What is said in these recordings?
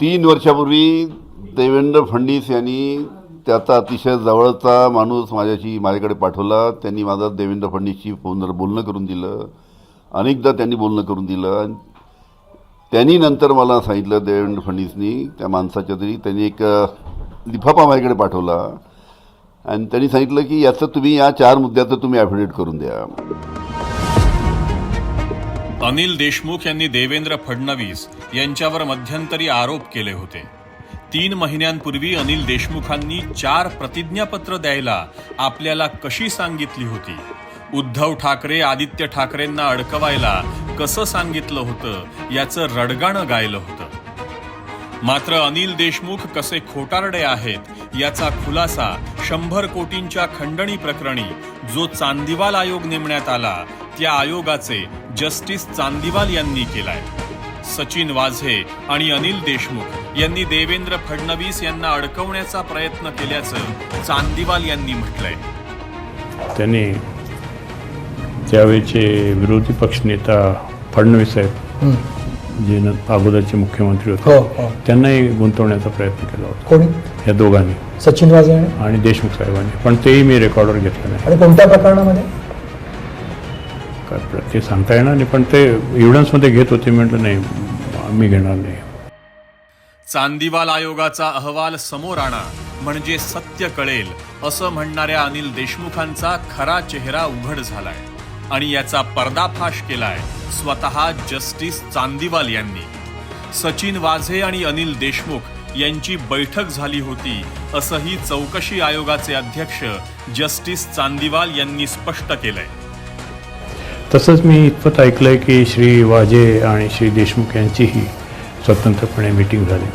तीन वर्षापूर्वी देवेंद्र फडणवीस यांनी त्याचा अतिशय जवळचा माणूस माझ्याशी माझ्याकडे पाठवला. त्यांनी माझा देवेंद्र फडणवीसशी फोनवर बोलणं करून दिलं अनेकदा त्यांनी बोलणं करून दिलं. त्यांनी नंतर मला सांगितलं देवेंद्र फडणवीसनी त्या माणसाच्या तरी त्यांनी एक लिफाफा माझ्याकडे पाठवला. आणि त्यांनी सांगितलं की याचं तुम्ही या चार मुद्द्याचं तुम्ही ॲफिडेट करून द्या. अनिल देशमुख यांनी देवेंद्र फडणवीस यांच्यावर मध्यंतरी आरोप केले होते. तीन महिन्यांपूर्वी अनिल देशमुखांनी चार प्रतिज्ञापत्र द्यायला आपल्याला कशी सांगितली होती? उद्धव ठाकरे आदित्य ठाकरेंना अडकवायला कसं सांगितलं होतं? याचं रडगाणं गायलं होतं. मात्र अनिल देशमुख कसे खोटारडे आहेत याचा खुलासा शंभर कोटींच्या खंडणी प्रकरणी जो चांदीवाल आयोग नेमण्यात आला त्या आयोगाचे जस्टिस चांदीवाल यांनी केलाय. सचिन वाझे आणि अनिल देशमुख यांनी देवेंद्र फडणवीस यांना अडकवण्याचा प्रयत्न केल्याचं चांदीवाल यांनी म्हटलंय. त्यांनी त्यावेळेचे विरोधी पक्षनेता फडणवीस साहेब जे अगोदरचे मुख्यमंत्री हो होते हो त्यांनाही गुंतवण्याचा प्रयत्न केला होता. कोणी? या दोघांनी. सचिन वाजे आणि? आणि देशमुख साहेबांनी. पण तेही मी रेकॉर्डवर घेतलं नाही. आणि कोणत्या प्रकरणामध्ये? काय ते सांगता येणार नाही पण ते एव्हिडन्समध्ये घेत होते म्हटलं नाही आम्ही घेणार नाही. चांदीवाल आयोगाचा अहवाल समोर आणा म्हणजे सत्य कळेल असं म्हणणाऱ्या अनिल देशमुखांचा खरा चेहरा उघड झालाय. आणि याचा पर्दाफाश केलाय स्वतः जस्टिस चांदीवाल यांनी. सचिन वाझे आणि अनिल देशमुख यांची बैठक झाली होती असंही चौकशी आयोगाचे अध्यक्ष जस्टिस चांदीवाल यांनी स्पष्ट केलंय. तसंच मी इतपत ऐकलंय की श्री वाजे आणि श्री देशमुख यांचीही स्वतंत्रपणे मिटिंग झाली.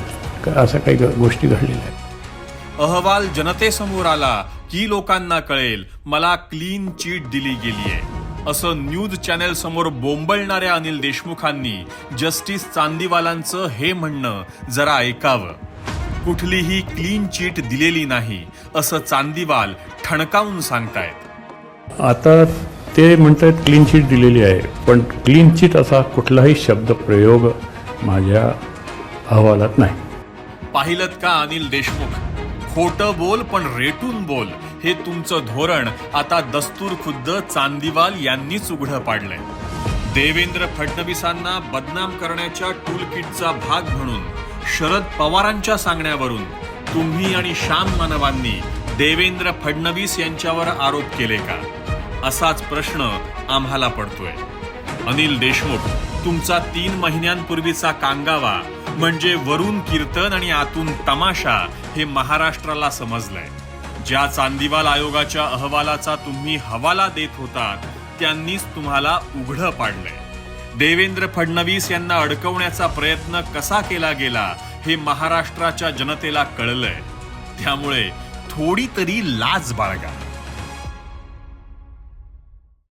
अशा काही गोष्टी घडलेल्या आहेत. अहवाल जनतेसमोर आला की लोकांना कळेल मला क्लीन चीट दिली गेलीये असं न्यूज चॅनेल समोर बोंबलणाऱ्या अनिल देशमुखांनी जस्टिस चांदीवालांचं हे म्हणणं जरा ऐकावं. कुठलीही क्लीन चीट दिलेली नाही असं चांदीवाल ठणकावून सांगतायत. आता ते म्हणतात क्लीन चिट दिलेली आहे. पण क्लीन चिट असा कुठलाही शब्द प्रयोग माझ्या अहवालात नाही. पाहिलं का अनिल देशमुख? खोटं बोल पण रेटून बोल हे तुमचं धोरण. आता दस्तूर खुद्द चांदीवाल यांनीच उघडं पाडलंय. देवेंद्र फडणवीसांना बदनाम करण्याच्या टूल किटचा भाग म्हणून शरद पवारांच्या सांगण्यावरून तुम्ही आणि श्याम मानवांनी देवेंद्र फडणवीस यांच्यावर आरोप केले का? असाच प्रश्न आम्हाला पडतोय. अनिल देशमुख तुमचा तीन महिन्यांपूर्वीचा कांगावा म्हणजे वरून कीर्तन आणि आतून तमाशा हे महाराष्ट्राला समजलंय. ज्या चांदीवाल आयोगाच्या अहवालाचा तुम्ही हवाला देत होतात त्यांनीच तुम्हाला उघडं पाडलंय. देवेंद्र फडणवीस यांना अडकवण्याचा प्रयत्न कसा केला गेला हे महाराष्ट्राच्या जनतेला कळलंय. त्यामुळे थोडी तरी लाज बाळगा.